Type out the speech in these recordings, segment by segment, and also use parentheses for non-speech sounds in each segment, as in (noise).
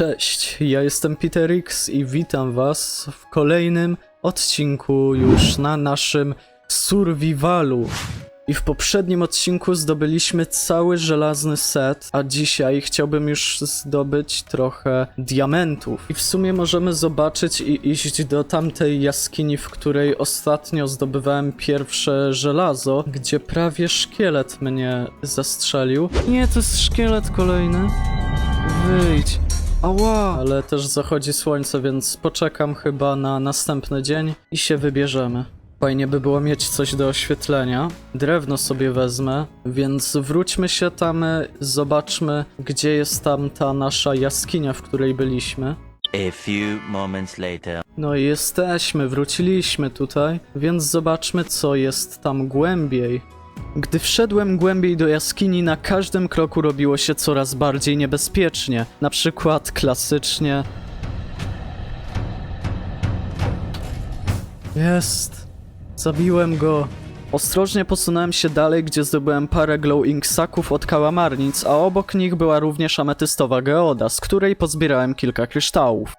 Cześć, ja jestem Peter X i witam was w kolejnym odcinku już na naszym survivalu. I w poprzednim odcinku zdobyliśmy cały żelazny set, a dzisiaj chciałbym już zdobyć trochę diamentów. I w sumie możemy zobaczyć i iść do tamtej jaskini, w której ostatnio zdobywałem pierwsze żelazo, gdzie prawie szkielet mnie zastrzelił. Nie, to jest szkielet kolejny. Wyjdź. Ała! Ale też zachodzi słońce, więc poczekam chyba na następny dzień i się wybierzemy. Fajnie by było mieć coś do oświetlenia. Drewno sobie wezmę, więc wróćmy się tam, y, zobaczmy, gdzie jest tam ta nasza jaskinia, w której byliśmy. A few moments later. No i jesteśmy, wróciliśmy tutaj, więc zobaczmy, co jest tam głębiej. Gdy wszedłem głębiej do jaskini, na każdym kroku robiło się coraz bardziej niebezpiecznie. Na przykład klasycznie. Jest. Zabiłem go. Ostrożnie posunąłem się dalej, gdzie zdobyłem parę glowing saków od kałamarnic, a obok nich była również ametystowa geoda, z której pozbierałem kilka kryształów.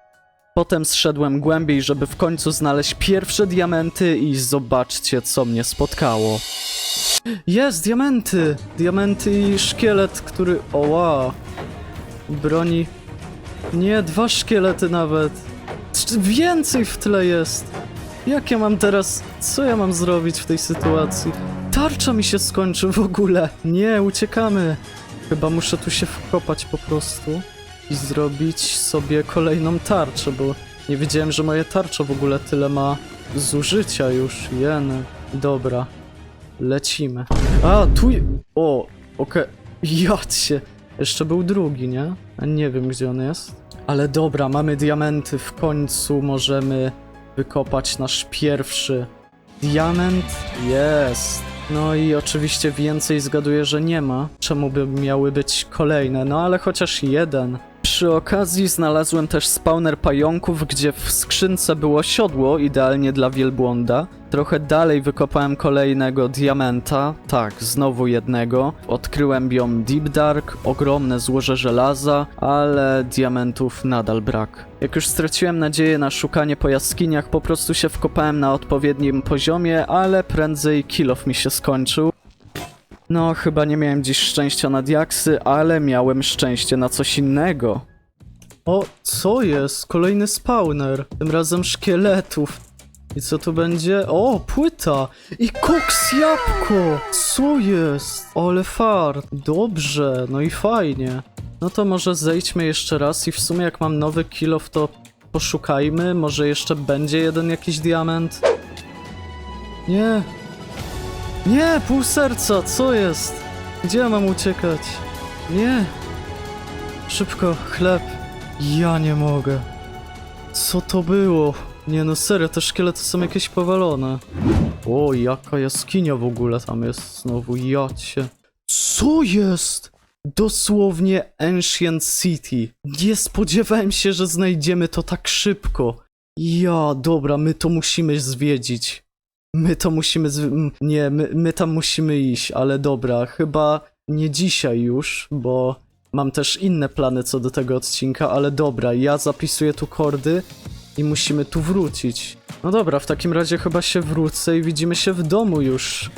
Potem zszedłem głębiej, żeby w końcu znaleźć pierwsze diamenty i zobaczcie, co mnie spotkało. Jest, diamenty! Diamenty i szkielet, który... Oła! Broni... Nie, dwa szkielety nawet. Więcej w tle jest! Jak ja mam teraz... Co ja mam zrobić w tej sytuacji? Tarcza mi się skończy w ogóle! Nie, uciekamy! Chyba muszę tu się wkopać po prostu i zrobić sobie kolejną tarczę, bo nie wiedziałem, że moje tarcze w ogóle tyle ma zużycia już. Jeny. Dobra. Lecimy. A, tu... O, okej. (laughs) Jadź się. Jeszcze był drugi, nie? A nie wiem, gdzie on jest. Ale dobra, mamy diamenty. W końcu możemy wykopać nasz pierwszy diament. Jest. No i oczywiście więcej zgaduję, że nie ma. Czemu by miały być kolejne? No ale chociaż jeden. Przy okazji znalazłem też spawner pająków, gdzie w skrzynce było siodło, idealnie dla wielbłąda. Trochę dalej wykopałem kolejnego diamenta, tak, znowu jednego. Odkryłem biom Deep Dark, ogromne złoże żelaza, ale diamentów nadal brak. Jak już straciłem nadzieję na szukanie po jaskiniach, po prostu się wkopałem na odpowiednim poziomie, ale prędzej kilof mi się skończył. No, chyba nie miałem dziś szczęścia na diaksy, ale miałem szczęście na coś innego. O, co jest? Kolejny spawner. Tym razem szkieletów. I co tu będzie? O, płyta! I koks jabłko! Co jest? Ale fart. Dobrze, no i fajnie. No to może zejdźmy jeszcze raz i w sumie jak mam nowy kilof, to poszukajmy. Może jeszcze będzie jeden jakiś diament? Nie, nie, pół serca, co jest? Gdzie ja mam uciekać? Nie. Szybko, chleb. Ja nie mogę. Co to było? Nie no, serio, te szkielety są jakieś powalone. O, jaka jaskinia w ogóle tam jest znowu, jacie. Co jest? Dosłownie Ancient City. Nie spodziewałem się, że znajdziemy to tak szybko. Ja, dobra, my to musimy zwiedzić. My to musimy. Nie, my, my tam musimy iść, ale dobra, chyba nie dzisiaj już, bo mam też inne plany co do tego odcinka, ale dobra, ja zapisuję tu kordy i musimy tu wrócić. No dobra, w takim razie chyba się wrócę i widzimy się w domu już.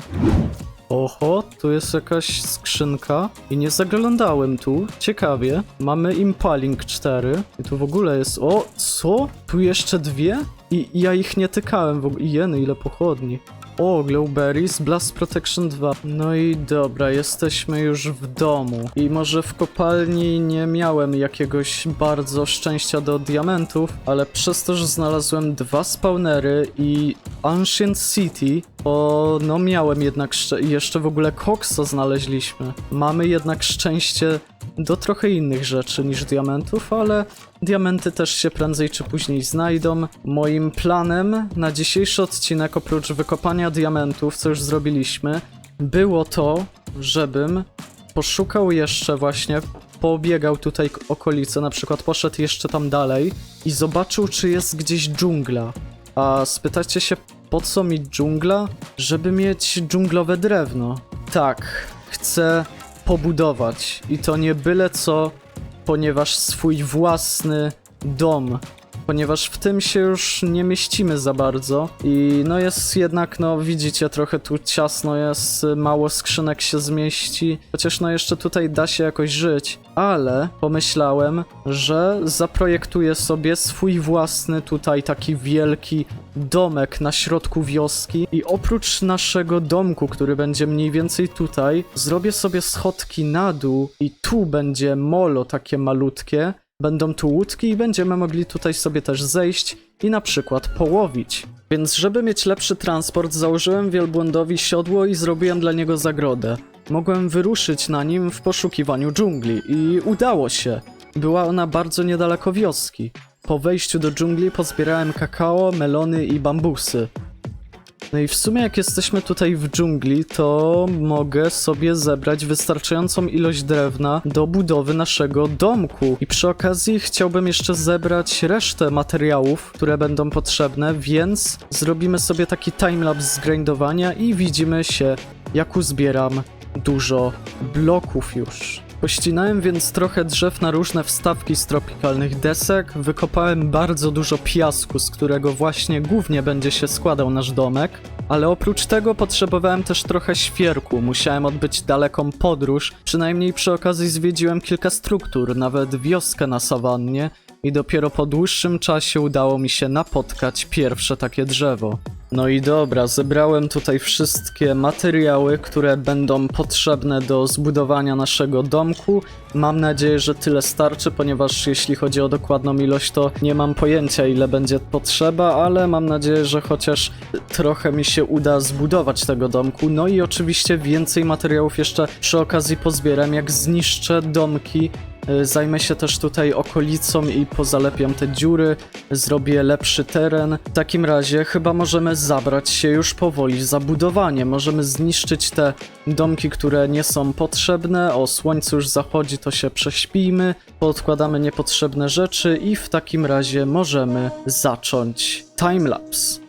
Oho, tu jest jakaś skrzynka i nie zaglądałem tu. Ciekawie. Mamy Impaling 4 i tu w ogóle jest... O, co? Tu jeszcze dwie? I ja ich nie tykałem w ogóle. Jeny, ile pochodni. O, Glowberries, Blast Protection 2. No i dobra, jesteśmy już w domu. I może w kopalni nie miałem jakiegoś bardzo szczęścia do diamentów, ale przez to, że znalazłem dwa spawnery i Ancient City, to no miałem jednak jeszcze w ogóle koksa znaleźliśmy. Mamy jednak szczęście do trochę innych rzeczy niż diamentów, ale diamenty też się prędzej czy później znajdą. Moim planem na dzisiejszy odcinek, oprócz wykopania diamentów, co już zrobiliśmy, było to, żebym poszukał jeszcze właśnie, poobiegał tutaj okolice, na przykład poszedł jeszcze tam dalej i zobaczył, czy jest gdzieś dżungla. A spytacie się, po co mi dżungla? Żeby mieć dżunglowe drewno. Tak, chcę pobudować i to nie byle co, ponieważ swój własny dom. Ponieważ w tym się już nie mieścimy za bardzo. I no jest jednak, no widzicie, trochę tu ciasno jest, mało skrzynek się zmieści, chociaż no jeszcze tutaj da się jakoś żyć, ale pomyślałem, że zaprojektuję sobie swój własny tutaj taki wielki domek na środku wioski. I oprócz naszego domku, który będzie mniej więcej tutaj, zrobię sobie schodki na dół. I tu będzie molo takie malutkie, Będą tu łódki i będziemy mogli tutaj sobie też zejść i na przykład połowić. Więc żeby mieć lepszy transport, założyłem wielbłądowi siodło i zrobiłem dla niego zagrodę. Mogłem wyruszyć na nim w poszukiwaniu dżungli i udało się. Była ona bardzo niedaleko wioski. Po wejściu do dżungli pozbierałem kakao, melony i bambusy. No i w sumie jak jesteśmy tutaj w dżungli, to mogę sobie zebrać wystarczającą ilość drewna do budowy naszego domku. I przy okazji chciałbym jeszcze zebrać resztę materiałów, które będą potrzebne, więc zrobimy sobie taki timelapse z grindowania i widzimy się, jak uzbieram dużo bloków już. Pościnałem więc trochę drzew na różne wstawki z tropikalnych desek, wykopałem bardzo dużo piasku, z którego właśnie głównie będzie się składał nasz domek, ale oprócz tego potrzebowałem też trochę świerku, musiałem odbyć daleką podróż, przynajmniej przy okazji zwiedziłem kilka struktur, nawet wioskę na sawannie. I dopiero po dłuższym czasie udało mi się napotkać pierwsze takie drzewo. No i dobra, zebrałem tutaj wszystkie materiały, które będą potrzebne do zbudowania naszego domku. Mam nadzieję, że tyle starczy, ponieważ jeśli chodzi o dokładną ilość, to nie mam pojęcia ile będzie potrzeba, ale mam nadzieję, że chociaż trochę mi się uda zbudować tego domku. No i oczywiście więcej materiałów jeszcze przy okazji pozbieram, jak zniszczę domki Zajmę się też tutaj okolicą i pozalepiam te dziury, zrobię lepszy teren. W takim razie chyba możemy zabrać się już powoli za budowanie. Możemy zniszczyć te domki, które nie są potrzebne. O, słońce już zachodzi, to się prześpijmy, podkładamy niepotrzebne rzeczy i w takim razie możemy zacząć timelapse.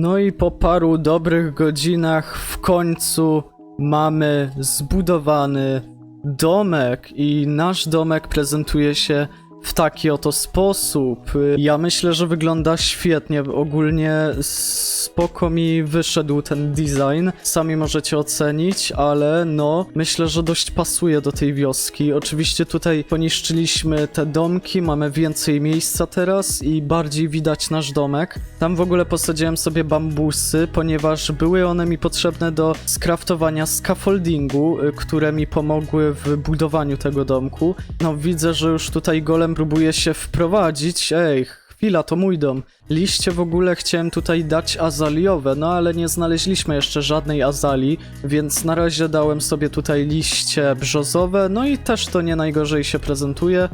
No i po paru dobrych godzinach w końcu mamy zbudowany domek i nasz domek prezentuje się w taki oto sposób. Ja myślę, że wygląda świetnie. Ogólnie spoko mi wyszedł ten design. Sami możecie ocenić, ale no, myślę, że dość pasuje do tej wioski. Oczywiście tutaj poniszczyliśmy te domki, mamy więcej miejsca teraz i bardziej widać nasz domek. Tam w ogóle posadziłem sobie bambusy, ponieważ były one mi potrzebne do skraftowania scaffoldingu, y, które mi pomogły w budowaniu tego domku. No widzę, że już tutaj golem próbuje się wprowadzić. Ej, chwila, to mój dom. Liście w ogóle chciałem tutaj dać azaliowe, no ale nie znaleźliśmy jeszcze żadnej azalii, więc na razie dałem sobie tutaj liście brzozowe, no i też to nie najgorzej się prezentuje.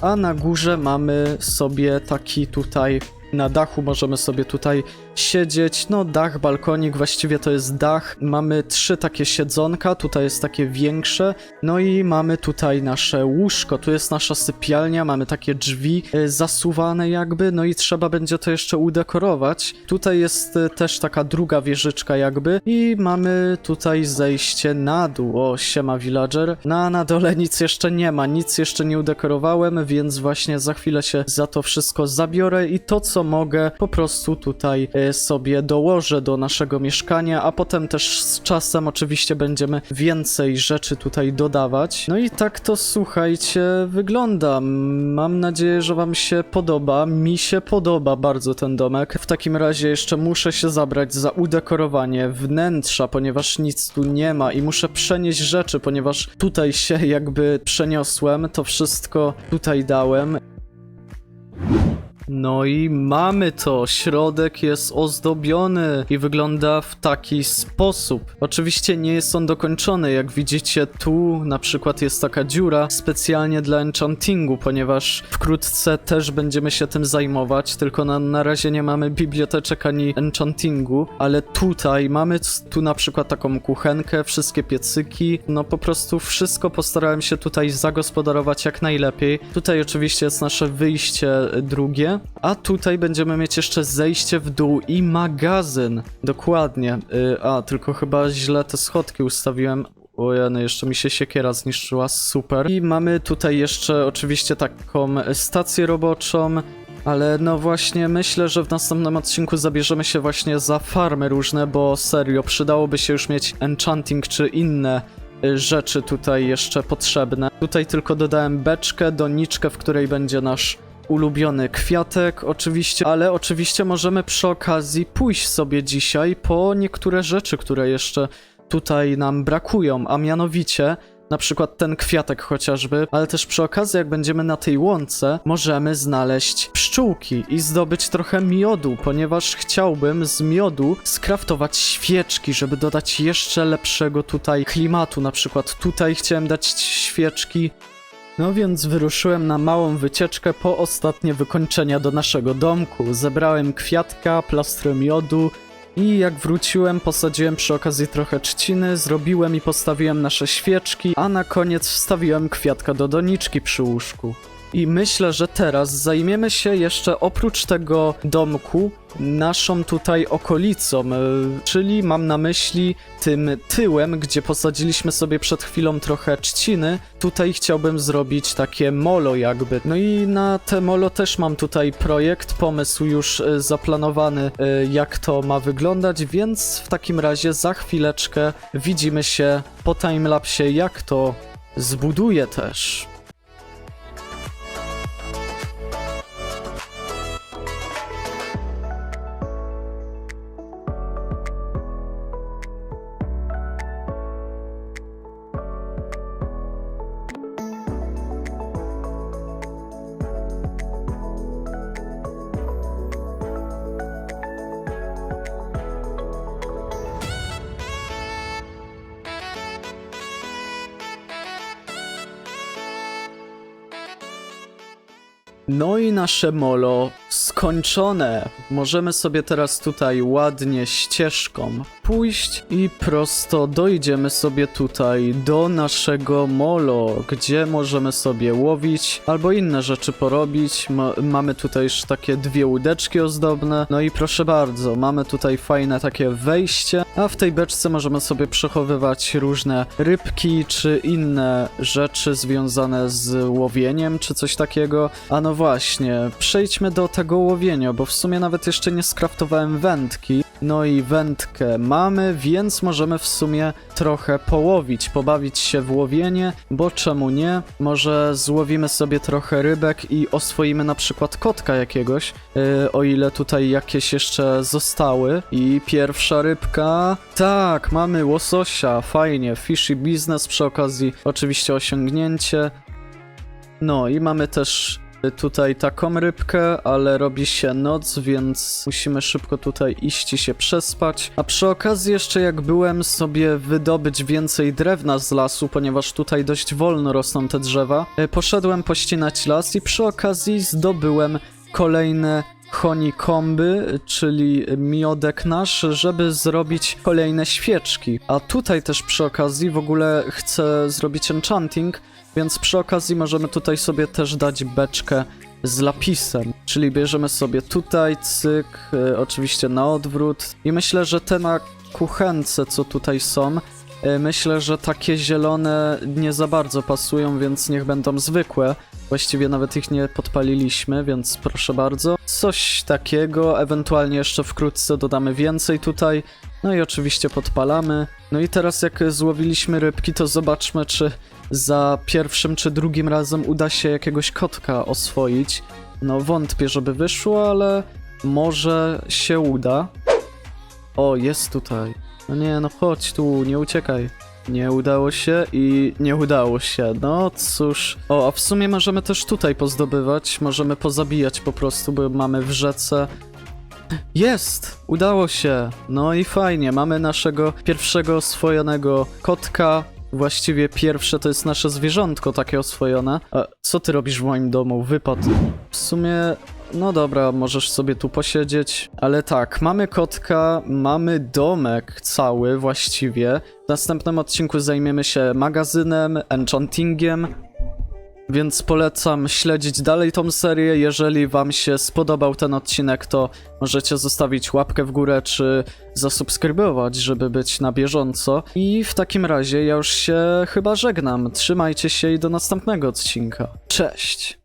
A na górze mamy sobie taki tutaj, na dachu możemy sobie tutaj siedzieć. No, dach, balkonik, właściwie to jest dach. Mamy trzy takie siedzonka, tutaj jest takie większe. No i mamy tutaj nasze łóżko, tu jest nasza sypialnia, mamy takie drzwi y, zasuwane jakby, no i trzeba będzie to jeszcze udekorować. Tutaj jest y, też taka druga wieżyczka jakby i mamy tutaj zejście na dół. O, siema villager. Na, na dole nic jeszcze nie ma, nic jeszcze nie udekorowałem, więc właśnie za chwilę się za to wszystko zabiorę i to co mogę po prostu tutaj y, sobie dołożę do naszego mieszkania, a potem też z czasem oczywiście będziemy więcej rzeczy tutaj dodawać. No i tak to słuchajcie, wygląda. Mam nadzieję, że Wam się podoba. Mi się podoba bardzo ten domek. W takim razie jeszcze muszę się zabrać za udekorowanie wnętrza, ponieważ nic tu nie ma i muszę przenieść rzeczy, ponieważ tutaj się jakby przeniosłem, to wszystko tutaj dałem. No i mamy to. Środek jest ozdobiony i wygląda w taki sposób. Oczywiście nie jest on dokończony. Jak widzicie, tu na przykład jest taka dziura specjalnie dla enchantingu, ponieważ wkrótce też będziemy się tym zajmować. Tylko na, na razie nie mamy biblioteczek ani enchantingu, ale tutaj mamy tu na przykład taką kuchenkę, wszystkie piecyki. No po prostu wszystko postarałem się tutaj zagospodarować jak najlepiej. Tutaj oczywiście jest nasze wyjście drugie. A tutaj będziemy mieć jeszcze zejście w dół i magazyn. Dokładnie. Y, a, tylko chyba źle te schodki ustawiłem. Ojeny, jeszcze mi się siekiera zniszczyła, super. I mamy tutaj jeszcze oczywiście taką stację roboczą, ale no właśnie myślę, że w następnym odcinku zabierzemy się właśnie za farmy różne, bo serio, przydałoby się już mieć enchanting czy inne y, rzeczy tutaj jeszcze potrzebne. Tutaj tylko dodałem beczkę, doniczkę, w której będzie nasz ulubiony kwiatek, oczywiście, ale oczywiście możemy przy okazji pójść sobie dzisiaj po niektóre rzeczy, które jeszcze tutaj nam brakują, a mianowicie na przykład ten kwiatek chociażby, ale też przy okazji, jak będziemy na tej łące, możemy znaleźć pszczółki i zdobyć trochę miodu, ponieważ chciałbym z miodu skraftować świeczki, żeby dodać jeszcze lepszego tutaj klimatu. Na przykład tutaj chciałem dać świeczki, no więc wyruszyłem na małą wycieczkę po ostatnie wykończenia do naszego domku. Zebrałem kwiatka, plastry miodu i jak wróciłem, posadziłem przy okazji trochę trzciny, zrobiłem i postawiłem nasze świeczki, a na koniec wstawiłem kwiatka do doniczki przy łóżku. I myślę, że teraz zajmiemy się jeszcze oprócz tego domku naszą tutaj okolicą, e, czyli mam na myśli tym tyłem, gdzie posadziliśmy sobie przed chwilą trochę trzciny. Tutaj chciałbym zrobić takie molo jakby. No i na te molo też mam tutaj projekt, pomysł już e, zaplanowany, e, jak to ma wyglądać, więc w takim razie za chwileczkę widzimy się po timelapsie, jak to zbuduję też. No i nasze molo skończone. Możemy sobie teraz tutaj ładnie ścieżką pójść i prosto dojdziemy sobie tutaj do naszego molo, gdzie możemy sobie łowić albo inne rzeczy porobić. Ma mamy tutaj już takie dwie łódeczki ozdobne. No i proszę bardzo, mamy tutaj fajne takie wejście, a w tej beczce możemy sobie przechowywać różne rybki czy inne rzeczy związane z łowieniem czy coś takiego. A no właśnie, przejdźmy do tego łowienia, bo w sumie nawet jeszcze nie skraftowałem wędki. No i wędkę mamy, więc możemy w sumie trochę połowić, pobawić się w łowienie, bo czemu nie? Może złowimy sobie trochę rybek i oswoimy na przykład kotka jakiegoś, yy, o ile tutaj jakieś jeszcze zostały. I pierwsza rybka... Tak, mamy łososia, fajnie, fishy business przy okazji, oczywiście osiągnięcie. No i mamy też tutaj taką rybkę, ale robi się noc, więc musimy szybko tutaj iść i się przespać. A przy okazji jeszcze jak byłem sobie wydobyć więcej drewna z lasu, ponieważ tutaj dość wolno rosną te drzewa, e, poszedłem pościnać las i przy okazji zdobyłem kolejne honeycomby, czyli miodek nasz, żeby zrobić kolejne świeczki. A tutaj też przy okazji w ogóle chcę zrobić enchanting, więc przy okazji możemy tutaj sobie też dać beczkę z lapisem. Czyli bierzemy sobie tutaj cyk, y, oczywiście na odwrót. I myślę, że te na kuchence, co tutaj są, E, Myślę, że takie zielone nie za bardzo pasują, więc niech będą zwykłe. Właściwie nawet ich nie podpaliliśmy, więc proszę bardzo. Coś takiego, ewentualnie jeszcze wkrótce dodamy więcej tutaj. No i oczywiście podpalamy. No i teraz jak złowiliśmy rybki, to zobaczmy, czy za pierwszym czy drugim razem uda się jakiegoś kotka oswoić. No wątpię, żeby wyszło, ale może się uda. O, jest tutaj. No nie, no chodź tu, nie uciekaj. Nie udało się i nie udało się. No cóż. O, a w sumie możemy też tutaj pozdobywać. Możemy pozabijać po prostu, bo mamy w rzece. Jest! Udało się! No i fajnie, mamy naszego pierwszego oswojonego kotka. Właściwie pierwsze to jest nasze zwierzątko takie oswojone. A co ty robisz w moim domu? Wypad. W sumie no dobra, możesz sobie tu posiedzieć, ale tak, mamy kotka, mamy domek cały właściwie. W następnym odcinku zajmiemy się magazynem, enchantingiem, więc polecam śledzić dalej tą serię. Jeżeli wam się spodobał ten odcinek, to możecie zostawić łapkę w górę czy zasubskrybować, żeby być na bieżąco. I w takim razie ja już się chyba żegnam. Trzymajcie się i do następnego odcinka. Cześć!